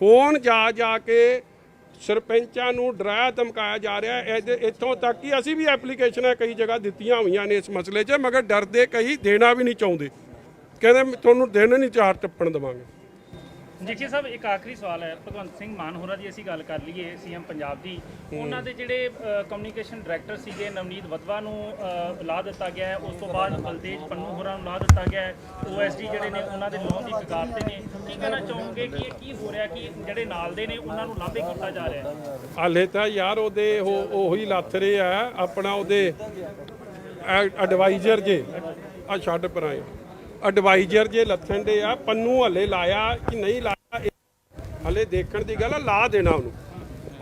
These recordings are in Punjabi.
ਫੋਨ ਜਾ ਜਾ ਕੇ ਸਰਪੰਚਾਂ ਨੂੰ ਡਰਾਇਆ, ਧਮਕਾਇਆ ਜਾ ਰਿਹਾ ਹੈ। ਇਹਦੇ- ਇੱਥੋਂ ਤੱਕ ਕਿ ਅਸੀਂ ਵੀ ਐਪਲੀਕੇਸ਼ਨਾਂ ਕਈ ਜਗ੍ਹਾ ਦਿੱਤੀਆਂ ਹੋਈਆਂ ਨੇ ਇਸ ਮਸਲੇ 'ਚ, ਮਗਰ ਡਰਦੇ ਕਈ ਦੇਣਾ ਵੀ ਨਹੀਂ ਚਾਹੁੰਦੇ। ਕਹਿੰਦੇ ਤੁਹਾਨੂੰ ਦਿਨ ਨਹੀਂ ਚਾਰ ਟੱਪਣ ਦੇਵਾਂਗੇ। ਜੀਠੀ ਸਾਹਿਬ ਇੱਕ ਆਖਰੀ ਸਵਾਲ ਹੈ। ਭਗਵੰਤ ਸਿੰਘ ਮਾਨ ਹੋਰਾਂ ਦੀ ਅਸੀਂ ਗੱਲ ਕਰ ਲਈਏ ਸੀਐਮ ਪੰਜਾਬ ਦੀ। ਉਹਨਾਂ ਦੇ ਜਿਹੜੇ ਕਮਿਊਨੀਕੇਸ਼ਨ ਡਾਇਰੈਕਟਰ ਸੀਗੇ ਨਵਨੀਤ ਵਦਵਾ ਨੂੰ ਲਾ ਦਿੱਤਾ ਗਿਆ ਹੈ। ਉਸ ਤੋਂ ਬਾਅਦ ਬਲਤੇਜ ਪੰਨੂ ਹੋਰਾਂ ਨੂੰ ਲਾ ਦਿੱਤਾ ਗਿਆ ਹੈ। ਓਐਸਡੀ ਜਿਹੜੇ ਨੇ ਉਹਨਾਂ ਦੇ ਲੋਨ ਦੀ ਕਗਾਰ ਤੇ ਨੇ। ਕੀ ਕਹਿਣਾ ਚਾਹੋਗੇ ਕਿ ਇਹ ਕੀ ਹੋ ਰਿਹਾ? ਕਿ ਜਿਹੜੇ ਨਾਲ ਦੇ ਨੇ ਉਹਨਾਂ ਨੂੰ ਲਾਭੇ ਕੀਤਾ ਜਾ ਰਿਹਾ ਹੈ? ਹਾਲੇ ਤਾਂ ਯਾਰ ਉਹਦੇ ਉਹ ਉਹੀ ਲੱਥ ਰਹੇ ਆ। ਆਪਣਾ ਉਹਦੇ ਐਡਵਾਈਜ਼ਰ ਜੇ ਆ ਛੱਡ ਪਰਾਏ ਐਡਵਾਈਜ਼ਰ ਜੇ ਲੱਥਣ ਦੇ ਆ, ਪੰਨੂ ਹਲੇ ਲਾਇਆ ਕਿ ਨਹੀਂ ਲਾਇਆ ਹਲੇ ਦੇਖਣ ਦੀ ਗੱਲ ਆ, ਲਾ ਦੇਣਾ ਉਹਨੂੰ।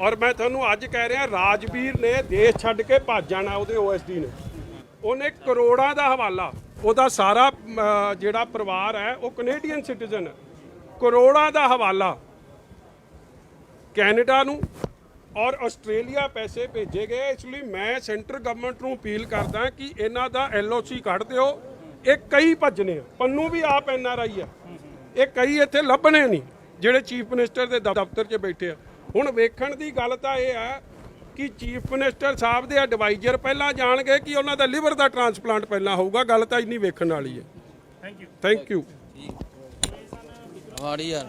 ਔਰ ਮੈਂ ਤੁਹਾਨੂੰ ਅੱਜ ਕਹਿ ਰਿਹਾ, ਰਾਜਵੀਰ ਨੇ ਦੇਸ਼ ਛੱਡ ਕੇ ਭੱਜ ਜਾਣਾ ਉਹਦੇ ਓਐਸਡੀ ਨੇ। ਉਹਨੇ ਕਰੋੜਾਂ ਦਾ ਹਵਾਲਾ, ਉਹਦਾ ਸਾਰਾ ਜਿਹੜਾ ਪਰਿਵਾਰ ਹੈ, ਉਹ ਕੈਨੇਡੀਅਨ ਸਿਟੀਜ਼ਨ ਹੈ। ਕਰੋੜਾਂ ਦਾ ਹਵਾਲਾ ਕੈਨੇਡਾ ਨੂੰ ਔਰ ਆਸਟ੍ਰੇਲੀਆ ਪੈਸੇ ਭੇਜੇ ਗਏ, ਇਸ ਲਈ ਮੈਂ ਸੈਂਟਰ ਗਵਰਨਮੈਂਟ ਨੂੰ ਅਪੀਲ ਕਰਦਾ ਕਿ ਇਹਨਾਂ ਦਾ ਐਲਓਸੀ ਕੱਢ ਦਿਓ। ਇਹ ਕਈ ਭੱਜਨੇ ਆ। ਪੰਨੂ ਵੀ ਆਪ ਐਨਆਰਆਈ ਆ। ਇਹ ਕਈ ਇੱਥੇ ਲੱਭਣੇ ਨਹੀਂ ਜਿਹੜੇ ਚੀਫ ਮਿਨਿਸਟਰ ਦੇ ਦਫ਼ਤਰ 'ਚ ਬੈਠੇ ਆ। ਹੁਣ ਵੇਖਣ ਦੀ ਗੱਲ ਤਾਂ ਇਹ ਆ ਕਿ ਚੀਫ ਮਿਨਿਸਟਰ ਸਾਹਿਬ ਦੇ ਐਡਵਾਈਜ਼ਰ ਪਹਿਲਾਂ ਜਾਣਗੇ ਕਿ ਉਹਨਾਂ ਦਾ ਲਿਵਰ ਦਾ ਟ੍ਰਾਂਸਪਲਾਂਟ ਪਹਿਲਾਂ ਹੋਊਗਾ। ਗੱਲ ਤਾਂ ਇੰਨੀ ਵੇਖਣ ਵਾਲੀ ਹੈ ਥੈਂਕ ਯੂ ਥੈਂਕ ਯੂ ਵਾੜੀ ਯਾਰ